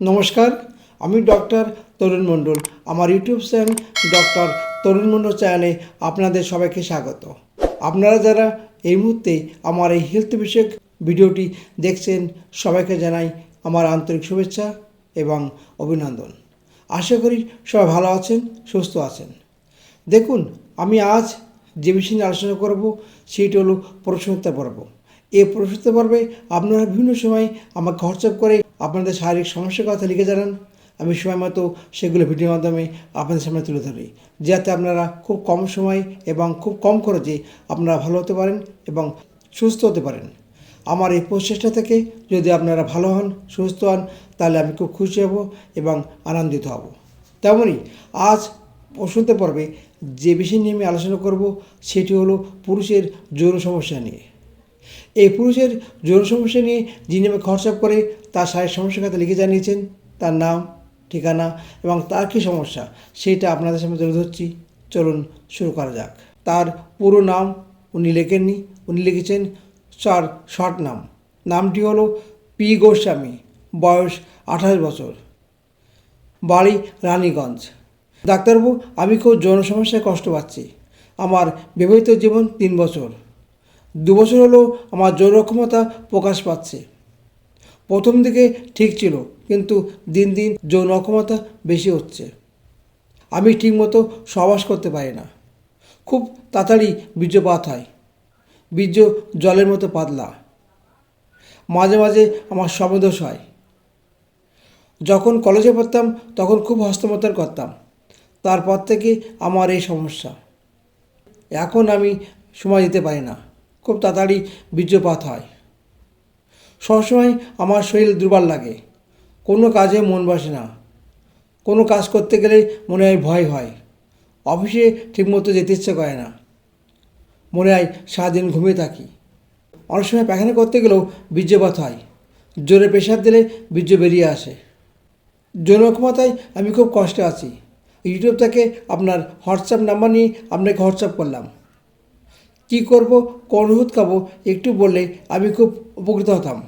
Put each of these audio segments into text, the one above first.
নমস্কার, আমি ডক্টর তরুণ মণ্ডল। আমার YouTube channel doctor Tarun Mondal চ্যানেলে আপনাদের সবাইকে স্বাগত। আপনারা যারা এই মুহূর্তে আমার এই হেলথ বিষয়ক ভিডিওটি দেখছেন, সবাইকে জানাই আমার আন্তরিক শুভেচ্ছা এবং অভিনন্দন। আশা করি সবাই ভালো আছেন, সুস্থ আছেন। দেখুন, আমি আজ যে বিষয় নিয়ে আলোচনা করব, সেটি হলো প্রশ্নোত্তর পর্ব। এই প্রশ্নোত্তর পর্বে আপনারা বিভিন্ন সময় আমাকে হোয়াটসঅ্যাপ করে আপনাদের শারীরিক সমস্যার কথা লিখে জানান। আমি সময় মতো সেগুলো ভিডিওর মাধ্যমে আপনাদের সামনে তুলে ধরি। যাতে আপনারা খুব কম সময় এবং খুব কম খরচে আপনারা ভালো হতে পারেন এবং সুস্থ হতে পারেন। আমার এই প্রচেষ্টা থেকে যদি আপনারা ভালো হন, সুস্থ হন, তাহলে আমি খুব খুশি হব এবং আনন্দিত হব। তেমনই আজ প্রশ্নোত্তর পর্বে যে বিষয় নিয়ে আমি আলোচনা করব, সেটি হলো পুরুষের যৌন সমস্যা নিয়ে। এই পুরুষের যৌন সমস্যা নিয়ে যিনি আমাকে হোয়াটসঅ্যাপ করে তার শারীরিক সমস্যার কথা লিখে জানিয়েছেন, তার নাম, ঠিকানা এবং তার কী সমস্যা সেটা আপনাদের সামনে তুলে ধরছি। চলুন শুরু করা যাক। তার পুরো নাম উনি লেখেননি, উনি লিখেছেন চার শর্ট নাম। নামটি হলো পি গোস্বামী, বয়স আঠাশ বছর। বাড়ি রানীগঞ্জ। ডাক্তারবাবু, আমি খুব যৌন সমস্যায় কষ্ট পাচ্ছি। আমার বিবাহিত জীবন তিন বছর। দু বছর হলো আমার যৌন ক্ষমতা প্রকাশ পাচ্ছে। প্রথম দিকে ঠিক ছিল, কিন্তু দিন দিন যৌন অক্ষমতা বেশি হচ্ছে। আমি ঠিকমতো সহবাস করতে পারি না। খুব তাড়াতাড়ি বীর্যপাত হয়। বীর্য জলের মতো পাতলা। মাঝে মাঝে আমার সমদোষ হয়। যখন কলেজে পড়তাম, তখন খুব হস্তমতার করতাম। তারপর থেকে আমার এই সমস্যা। এখন আমি সময় দিতে পারি না। খুব তাড়াতাড়ি বীর্যপাত হয়। সবসময় আমার শরীর দুর্বল লাগে। কোনো কাজে মন বসে না। কোনো কাজ করতে গেলে মনে হয় ভয় হয়। অফিসে ঠিকমতো যেতে ইচ্ছে করে না। মনে হয় সারাদিন ঘুমিয়ে থাকি। অনেক সময় পায়খানা করতে গেলেও বীর্যপাত হয়। জোরে প্রেশার দিলে বীর্য বেরিয়ে আসে। যৌন ক্ষমতায় আমি খুব কষ্টে আছি। ইউটিউব থেকে আপনার হোয়াটসঅ্যাপ নাম্বার নিয়ে আপনাকে হোয়াটসঅ্যাপ করলাম। কী করব, কোন ওষুধ খাব, একটু বললে আমি খুব উপকৃত হতাম।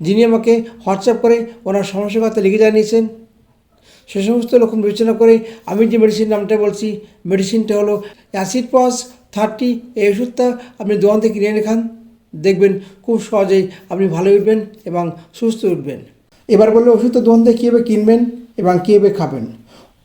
যিনি আমাকে হোয়াটসঅ্যাপ করে ওনার সমস্যার কথা লিখে জানিয়েছেন। সে সমস্ত লক্ষণ বিবেচনা করে আমি যে মেডিসিন নামটা বলছি মেডিসিনটা হলো অ্যাসিড পস থার্টি এই ওষুধটা আপনি দোকান থেকে কিনে এনে খান। দেখবেন খুব সহজেই আপনি ভালো উঠবেন এবং সুস্থ উঠবেন। এবার বললে, ওষুধটা দোকান থেকে কীভাবে কিনবেন এবং কীভাবে খাবেন?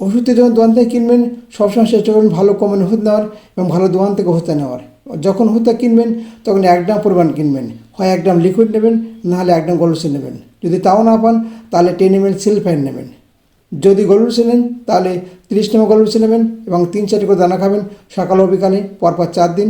ওষুধটা যখন দোকান থেকে কিনবেন, সবসময় চেষ্টা করবেন ভালো কমেন ওষুধ নেওয়ার এবং ভালো দোকান থেকে ওষুধটা নেওয়ার। যখন ওষুধটা কিনবেন, তখন এক গ্রাম পরিমাণ কিনবেন। হয় এক গ্রাম লিকুইড নেবেন নাহলে এক গ্রাম গলুসে নেবেন। যদি তাও না পান, তাহলে টেন এম এল সিলফাইন নেবেন। যদি গলুসে নেন, তাহলে তিরিশ নম্বর গলুসে নেবেন এবং তিন চারটি করে দানা খাবেন। সকাল ও বিকালে পরপর চার দিন।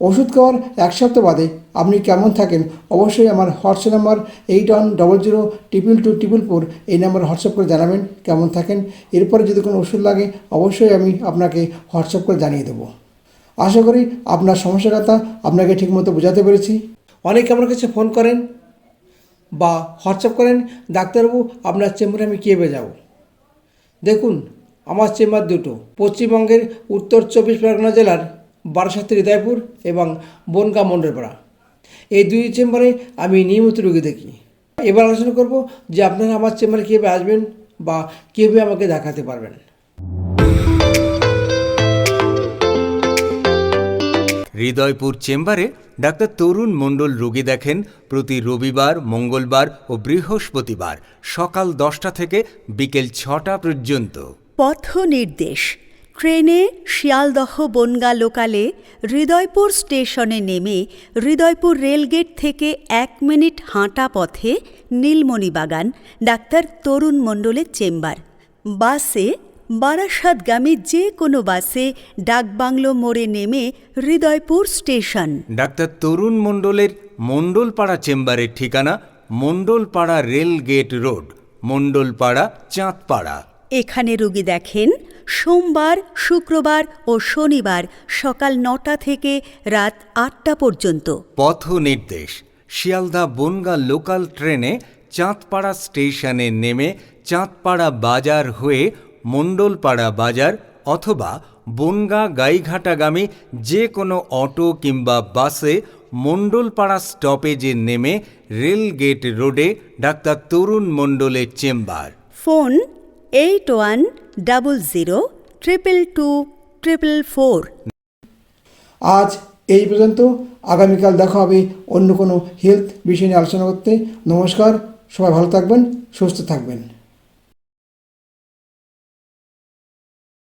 ওষুধ খাওয়ার এক সপ্তাহ বাদে আপনি কেমন থাকেন, অবশ্যই আমার WhatsApp number eight one double zero triple two triple four এই নাম্বার হোয়াটসঅ্যাপ করে জানাবেন কেমন থাকেন। এরপরে যদি কোনো ওষুধ লাগে, অবশ্যই আমি আপনাকে হোয়াটসঅ্যাপ করে জানিয়ে দেবো। আশা করি আপনার সমস্যার কথা আপনাকে ঠিকমতো বোঝাতে পেরেছি। অনেকে আমার কাছে ফোন করেন বা হোয়াটসঅ্যাপ করেন, ডাক্তারবাবু আপনার চেম্বারে আমি কীভাবে যাব? দেখুন, আমার চেম্বার দুটো, পশ্চিমবঙ্গের উত্তর চব্বিশ পরগনা জেলার বারাসাত হৃদয়পুর এবং বনগা মণ্ডলপাড়া। এই দুই চেম্বারে আমি নিয়মিত রোগী দেখি। এবার আলোচনা করব যে আপনারা আমার চেম্বারে কীভাবে আসবেন বা কীভাবে আমাকে দেখাতে পারবেন। হৃদয়পুর চেম্বারে ডাক্তার তরুণ মণ্ডল রোগী দেখেন প্রতি রবিবার মঙ্গলবার ও বৃহস্পতিবার সকাল দশটা থেকে বিকেল ছটা পর্যন্ত। পথ নির্দেশ ট্রেনে শিয়ালদহ বনগা লোকালে হৃদয়পুর স্টেশনে নেমে হৃদয়পুর রেলগেট থেকে এক মিনিট হাঁটা পথে নীলমণিবাগান ডাক্তার তরুণ মণ্ডলের চেম্বার। বাসে বারাসাতগামী যে কোনো বাসে ডাকবাংলো মোড়ে নেমে হৃদয়পুর স্টেশন। ডাক্তার তরুণ মণ্ডলের মণ্ডলপাড়া চেম্বারের ঠিকানা Mondalpara rail gate road Mondalpara Chandpara. এখানে রুগী দেখেন সোমবার শুক্রবার ও শনিবার সকাল নটা থেকে রাত আটটা পর্যন্ত। পথ নির্দেশ। শিয়ালদা বনগা লোকাল ট্রেনে চাঁদপাড়া স্টেশনে নেমে চাঁদপাড়া বাজার হয়ে মণ্ডলপাড়া বাজার অথবা বনগা গাইঘাটাগামী যে কোনো অটো কিংবা বাসে মণ্ডলপাড়া স্টপেজে নেমে রেলগেট রোডে ডাক্তার তরুণ মণ্ডলের chamber. Phone eight one double zero triple two triple four আজ এই পর্যন্ত। আগামীকাল দেখা হবে অন্য কোনো হেলথ বিষয় নিয়ে আলোচনা করতে। নমস্কার, সবাই ভালো থাকবেন, সুস্থ থাকবেন।